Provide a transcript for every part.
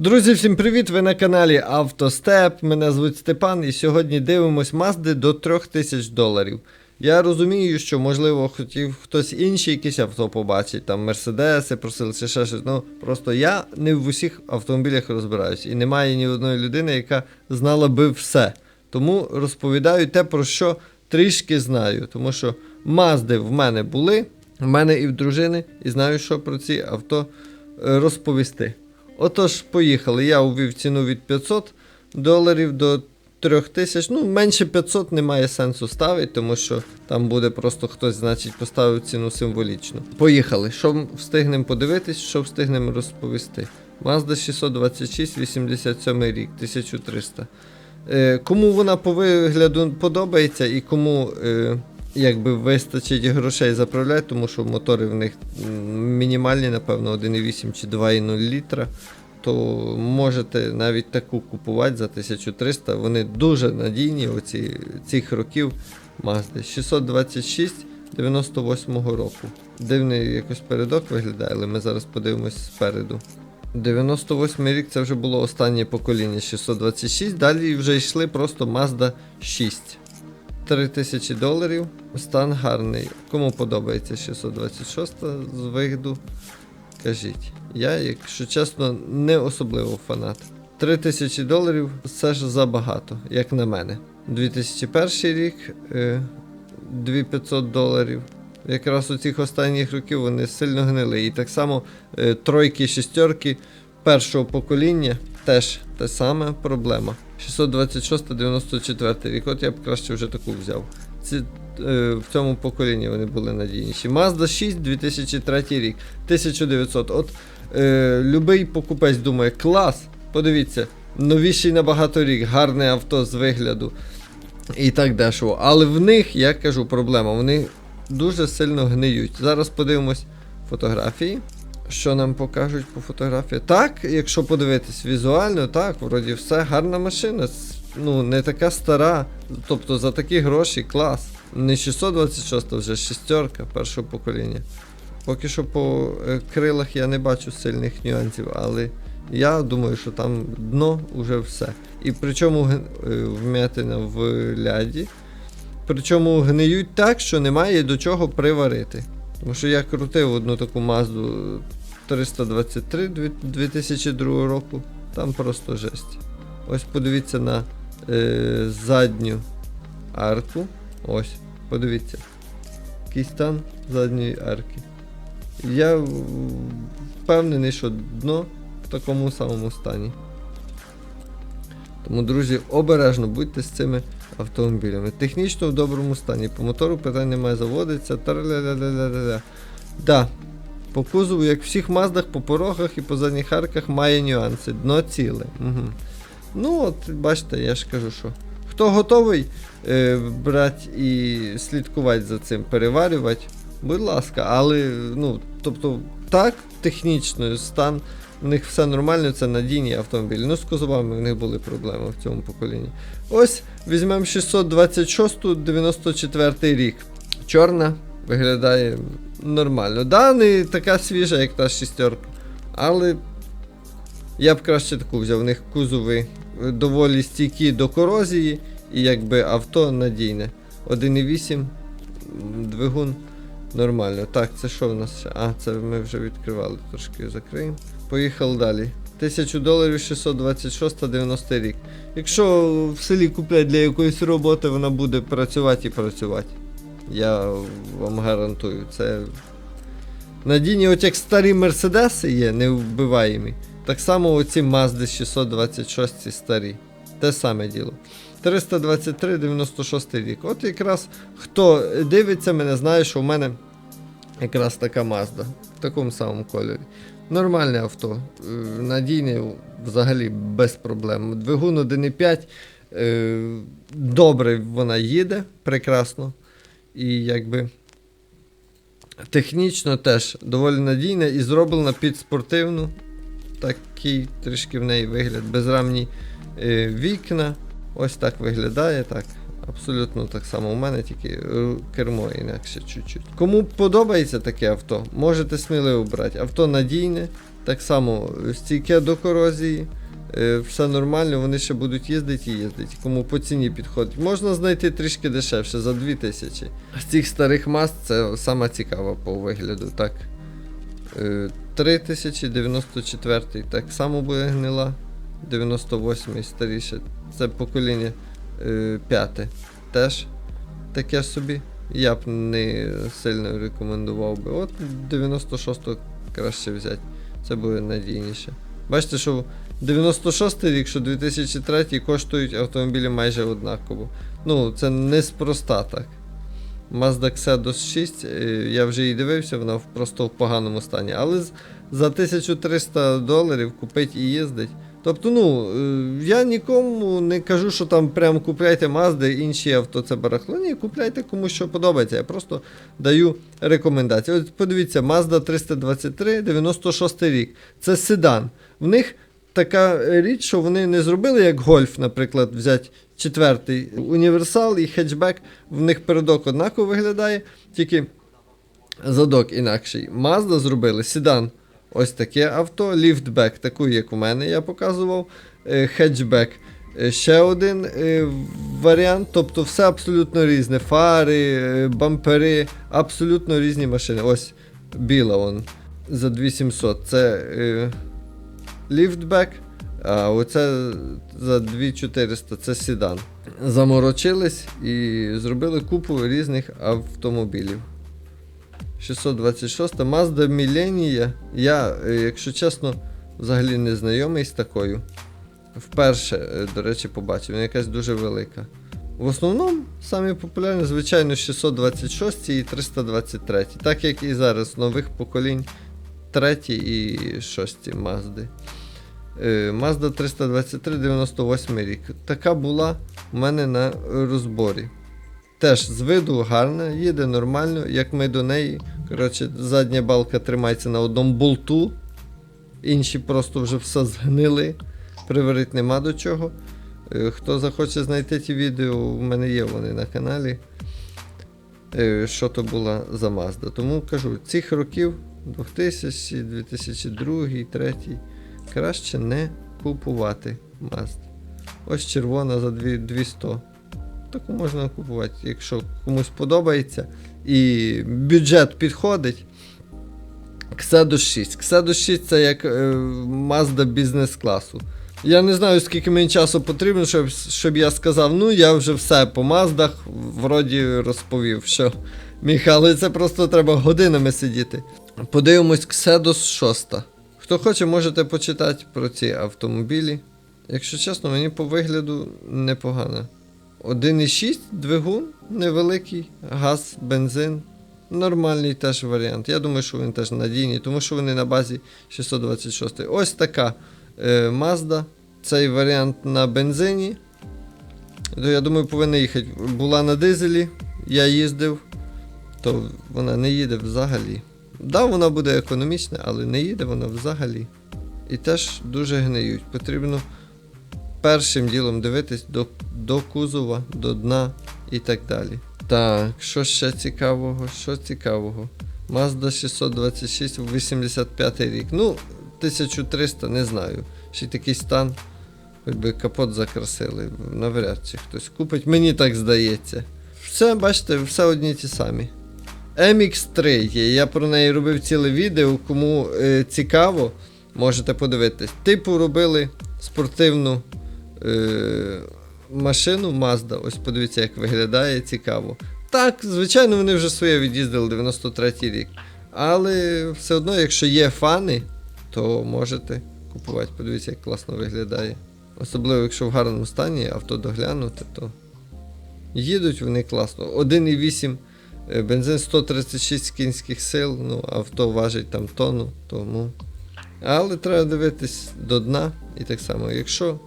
Друзі, всім привіт! Ви на каналі Автостеп. Мене звуть Степан, і сьогодні дивимось Мазди до 3000 доларів. Я розумію, що можливо хотів хтось інший якісь авто побачить, там Мерседеси просили ще щось. Ну просто я не в усіх автомобілях розбираюсь. І немає ні одної людини, яка знала би все. Тому розповідаю те, про що трішки знаю. Тому що Мазди в мене були, в мене і в дружини, і знаю, що про ці авто е, розповісти. Отож, поїхали. Я увів ціну від 500 доларів до 3000. Ну, менше 500 немає сенсу ставити, тому що там буде просто хтось, значить, поставив ціну символічно. Поїхали. Що встигнемо подивитись, що встигнемо розповісти. Mazda 626, 87 рік, 1300. Е, кому вона по вигляду подобається і кому е, якби вистачить грошей заправляти, тому що мотори в них мінімальні, напевно, 1,8 чи 2,0 літра, то можете навіть таку купувати за 1300. Вони дуже надійні оці, цих років Mazda. 626 98-го року. Дивний якось передок виглядає, але ми зараз подивимось спереду. 98 рік це вже було останнє покоління 626. Далі вже йшли просто Mazda 6. 3000 доларів. Стан гарний. Кому подобається 626 з вигляду? Кажіть. Я, якщо чесно, не особливо фанат. 3000 доларів це ж забагато, як на мене. 2001 рік е, 2500 доларів. Якраз у цих останніх років вони сильно гнили. І так само е, тройки, шістерки першого покоління теж та сама проблема. 626-94 рік. От я б краще вже таку взяв. Ці, е, в цьому поколінні вони були надійніші. Mazda 6 2003 рік. 1900. От е, любий покупець думає, клас! Подивіться, новіший набагато рік, гарне авто з вигляду. І так дешево. Але в них, я кажу, проблема. Вони дуже сильно гниють. Зараз подивимось фотографії. Що нам покажуть по фотографії? Так, якщо подивитись візуально, так, вроді все гарна машина. Ну, не така стара. Тобто за такі гроші клас. Не 626, а вже шістерка першого покоління. Поки що по е, крилах я не бачу сильних нюансів, але я думаю, що там дно уже все. І причому е, вм'ятина в ляді. Причому гниють так, що немає до чого приварити. Тому що я крутив одну таку Mazda 323 2002 року, там просто жесть. Ось подивіться на е, задню арку. Ось, подивіться. Який стан задньої арки. Я впевнений, що дно в такому самому стані. Тому, друзі, обережно будьте з цими автомобілями. Технічно в доброму стані. По мотору питань немає заводиться. Тараля-ля-ля-ля-ля. Да. По кузову, як в всіх маздах, по порогах і по задніх арках має нюанси. Дно ціле. Угу. Ну, от, бачите, я ж кажу, що. Хто готовий е, брати і слідкувати за цим, переварювати, будь ласка, але, ну, тобто, так, технічно, стан в них все нормально, це надійні автомобілі. Ну, з кузовами в них були проблеми в цьому поколінні. Ось візьмемо 626 94 рік. Чорна виглядає нормально. Да, не така свіжа, як та шістерка. Але я б краще таку взяв. В них кузови доволі стійкі до корозії, і якби авто надійне. 1,8 двигун нормально. Так, це що в нас ще? А, це ми вже відкривали, трошки закриємо. Поїхали далі. 1000 доларів 626 90 рік. Якщо в селі куплять для якоїсь роботи, вона буде працювати і працювати. Я вам гарантую, це надійні, от як старі мерседеси є, невбиваємі. Так само оці Mazda 626 старі. Те саме діло. 323 96 рік. От якраз хто дивиться мене, знає, що в мене якраз така Mazda в такому самому кольорі. Нормальне авто, е, надійне, взагалі без проблем. Двигун 1,5. е, Добре вона їде, прекрасно. І якби технічно теж доволі надійна і зроблена під спортивну. Такий трішки в неї вигляд. Безрамні е, вікна. Ось так виглядає. так. Абсолютно так само у мене, тільки е, кермо інакше чуть-чуть. Кому подобається таке авто, можете сміливо брати. Авто надійне, Так само стійке до корозії. Е, Все нормально, вони ще будуть їздити і їздити. Кому по ціні підходить. Можна знайти трішки дешевше за 2000. З цих старих мас це сама цікава по вигляду. Так. Е, 3094 так само буде гнила. 98 старіше. Це покоління е, п'яте. Теж таке собі. Я б не сильно рекомендував би. От 96-го краще взяти. Це буде надійніше. Бачите, що 96 рік, що 2003 коштують автомобілі майже однаково. Ну, це неспроста так. Mazda Xedos 6, е, я вже її дивився, вона просто в поганому стані. Але за 1300 доларів купить і їздить. Тобто, ну, е, я нікому не кажу, що там прям купляйте Mazda, інші авто це барахло. Ні, купляйте кому що подобається. Я просто даю рекомендації. От подивіться, Mazda 323, 96 рік. Це седан. В них така річ, що вони не зробили як гольф, наприклад, взяти четвертий універсал і хетчбек. В них передок однаково виглядає, тільки задок інакший. Mazda зробили седан. Ось таке авто, ліфтбек, таку, як у мене я показував. Е, Хетчбек. е, Ще один е, варіант, тобто все абсолютно різне. Фари, бампери, абсолютно різні машини. Ось біла он за 2700. Це ліфтбек, а оце за 2400 це седан. Заморочились і зробили купу різних автомобілів. 626 Mazda Millennia. Я, е, якщо чесно, взагалі не знайомий з такою. Вперше, е, до речі, побачив. Вона якась дуже велика. В основному самі популярні, звичайно, 626 і 323. Так як і зараз нових поколінь 3 і 6 Mazda. Е, Mazda 323 98 рік. Така була у мене на розборі. Теж з виду гарна, їде нормально, як ми до неї. Коротше, задня балка тримається на одному болту. Інші просто вже все згнили. Приварити нема до чого. Е, Хто захоче знайти ті відео, у мене є вони на каналі. Е, Що то була за Mazda. Тому кажу, цих років 2000, 2002, 2003 краще не купувати Mazda. Ось червона за 200. Таку можна купувати, якщо комусь подобається і бюджет підходить. Xedos 6. Xedos 6 це як е, Mazda бізнес-класу. Я не знаю, скільки мені часу потрібно, щоб, щоб я сказав, ну я вже все по Маздах вроді розповів, що Міхали, це просто треба годинами сидіти. Подивимось Xedos 6. Хто хоче, можете почитати про ці автомобілі. Якщо чесно, мені по вигляду непогано. 1,6 двигун невеликий, газ, бензин. Нормальний теж варіант. Я думаю, що він теж надійний, тому що вони на базі 626. Ось така е, Mazda. Цей варіант на бензині. То, я думаю, повинна їхати. Була на дизелі, я їздив, то вона не їде взагалі. Да, вона буде економічна, але не їде вона взагалі. І теж дуже гниють. Потрібно першим ділом дивитись до, до кузова, до дна і так далі. Так, що ще цікавого? Що цікавого? Mazda 626 85 рік. Ну, 1300, не знаю. Ще такий стан. Хоч би капот закрасили. Навряд чи хтось купить. Мені так здається. Все, бачите, все одні ті самі. MX3 є. Я про неї робив ціле відео. Кому е, цікаво, можете подивитись. Типу робили спортивну е, машину Mazda. Ось подивіться, як виглядає, цікаво. Так, звичайно, вони вже своє від'їздили 93 рік. Але все одно, якщо є фани, то можете купувати. Подивіться, як класно виглядає. Особливо, якщо в гарному стані авто доглянути, то їдуть вони класно. 1,8 е, бензин 136 кінських сил, ну, авто важить там тонну, тому. Але треба дивитись до дна. І так само, якщо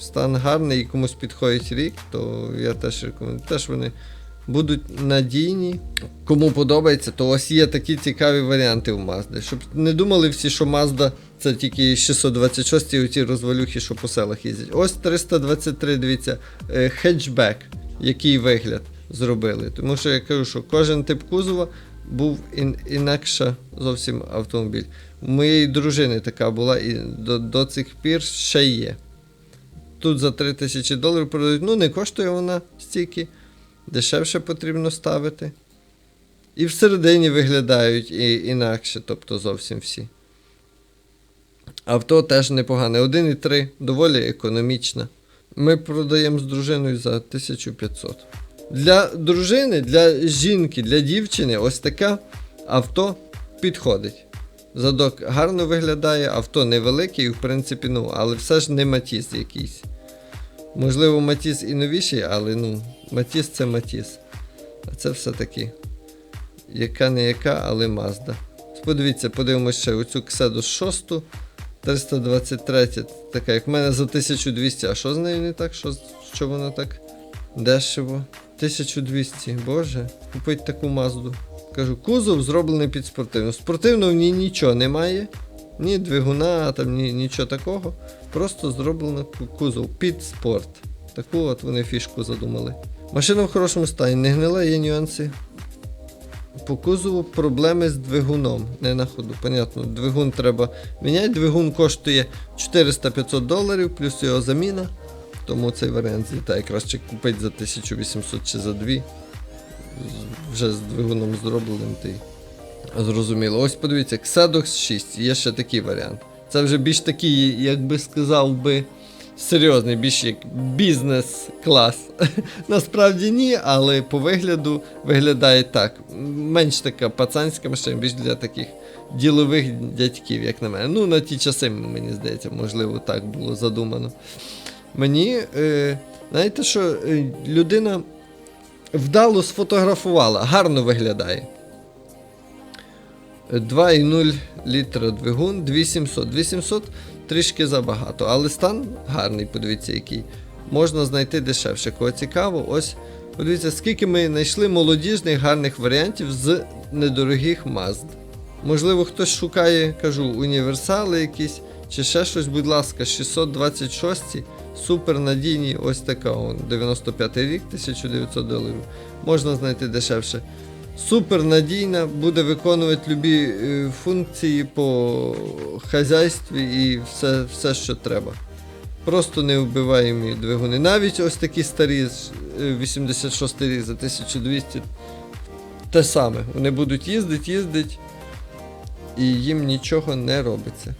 стан гарний і комусь підходить рік, то я теж рекомендую. Теж вони будуть надійні. Кому подобається, то ось є такі цікаві варіанти у Mazda. Щоб не думали всі, що Mazda це тільки 626 і оці розвалюхи, що по селах їздять. Ось 323, дивіться, е, хетчбек, який вигляд зробили. Тому що я кажу, що кожен тип кузова був ін, інакше зовсім автомобіль. У моєї дружини така була і до, до цих пір ще є. Тут за 3 тисячі доларів продають. Ну, не коштує вона стільки. Дешевше потрібно ставити. І всередині виглядають і, інакше, тобто зовсім всі. Авто теж непогане. 1,3, доволі економічна. Ми продаємо з дружиною за 1500. Для дружини, для жінки, для дівчини ось таке авто підходить. Задок гарно виглядає, авто невелике, і в принципі, ну, але все ж не матіс якийсь. Можливо, матіс і новіший, але ну, матіс це матіс. А це все-таки яка не яка, але Mazda. Подивіться, подивимося ще оцю Кседу 6, 323, така як в мене за 1200. А що з нею не так? Що, що вона так дешево? 1200, боже, купить таку Мазду. Кажу, кузов зроблений під спортивну. Спортивно в ній нічого немає. Ні двигуна, там ні, нічого такого. Просто зроблено кузов під спорт. Таку от вони фішку задумали. Машина в хорошому стані, не гнила, є нюанси. По кузову проблеми з двигуном. Не на ходу. Понятно, двигун треба міняти. Двигун коштує 400-500 доларів, плюс його заміна. Тому цей варіант злітає. Краще купити за 1800 чи за 2. Вже з двигуном зробленим ти. Зрозуміло. Ось подивіться, Xedox 6, є ще такий варіант. Це вже більш такий, як би сказав би, серйозний, більш як бізнес-клас. Насправді ні, але по вигляду виглядає так. Менш така пацанська машина, більш для таких ділових дядьків, як на мене. Ну, на ті часи, мені здається, можливо, так було задумано. Мені, е, знаєте, що е, людина вдало сфотографувала, гарно виглядає. 2,0 літра двигун, 2700. 2700 трішки забагато, але стан гарний, подивіться, який. Можна знайти дешевше. Кого цікаво, ось подивіться, скільки ми знайшли молодіжних гарних варіантів з недорогих Mazd. Можливо, хтось шукає, кажу, універсали якісь, чи ще щось, будь ласка, 626 супер надійні, ось така, он, 95 рік, 1900 доларів. Можна знайти дешевше. Супер надійна, буде виконувати любі е, функції по хазяйстві і все, все, що треба. Просто невбиваємі двигуни. Навіть ось такі старі е, 86 рік за 1200. Те саме. Вони будуть їздити, їздити, і їм нічого не робиться.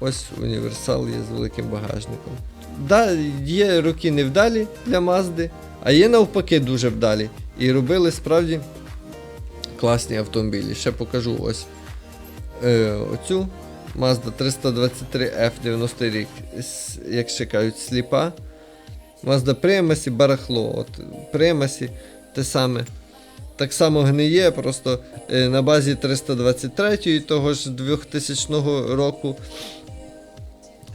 Ось універсал є з великим багажником. Да, є роки невдалі для Мазди, а є навпаки дуже вдалі. І робили справді класні автомобілі. Ще покажу ось е, оцю Mazda 323F 90 рік, як ще кажуть, сліпа. Mazda Primacy барахло. От Primacy те саме. Так само гниє, просто е, на базі 323 того ж 2000 року.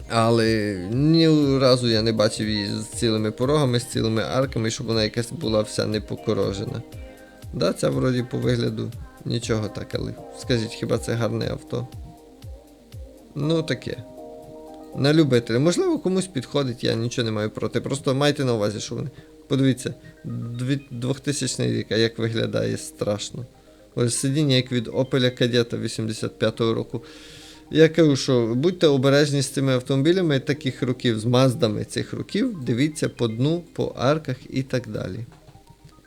Але ні разу я не бачив її з цілими порогами, з цілими арками, щоб вона якась була вся не покорожена. Да, ця вроді по вигляду нічого так, але скажіть, хіба це гарне авто? Ну таке. На любителя. Можливо, комусь підходить, я нічого не маю проти. Просто майте на увазі, що вони. Подивіться, дві- 2000 рік, а як виглядає страшно. Ось сидіння як від Opel Kadetta 85-го року. Я кажу, що будьте обережні з цими автомобілями таких років, з маздами цих років, дивіться по дну, по арках і так далі.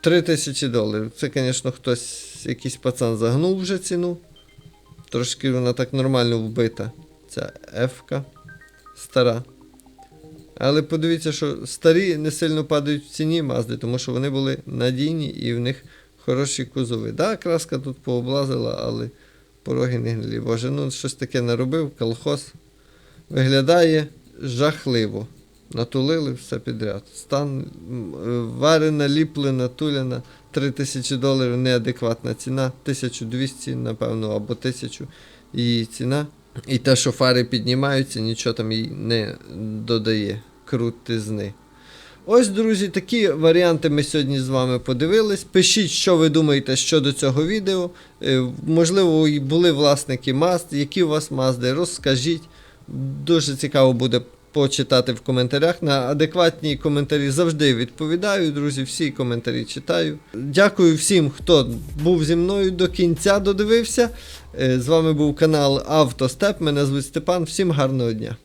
3 тисячі доларів. Це, звісно, хтось, якийсь пацан загнув вже ціну. Трошки вона так нормально вбита. Ця F-ка стара. Але подивіться, що старі не сильно падають в ціні Мазди, тому що вони були надійні і в них хороші кузови. Да, краска тут пооблазила, але пороги не гнилі. Боже, ну щось таке наробив, колхоз. Виглядає жахливо. Натулили все підряд. Стан е, варена, ліплена, туляна, 3000 доларів неадекватна ціна, 1200, напевно, або 1000 її ціна. І те, що фари піднімаються, нічого там їй не додає крутизни. Ось, друзі, такі варіанти ми сьогодні з вами подивились. Пишіть, що ви думаєте щодо цього відео. Е, Можливо, були власники Mazd, які у вас Mazda, розкажіть. Дуже цікаво буде почитати в коментарях. На адекватні коментарі завжди відповідаю, друзі. Всі коментарі читаю. Дякую всім, хто був зі мною до кінця додивився. Е, З вами був канал Автостеп. Мене звуть Степан. Всім гарного дня.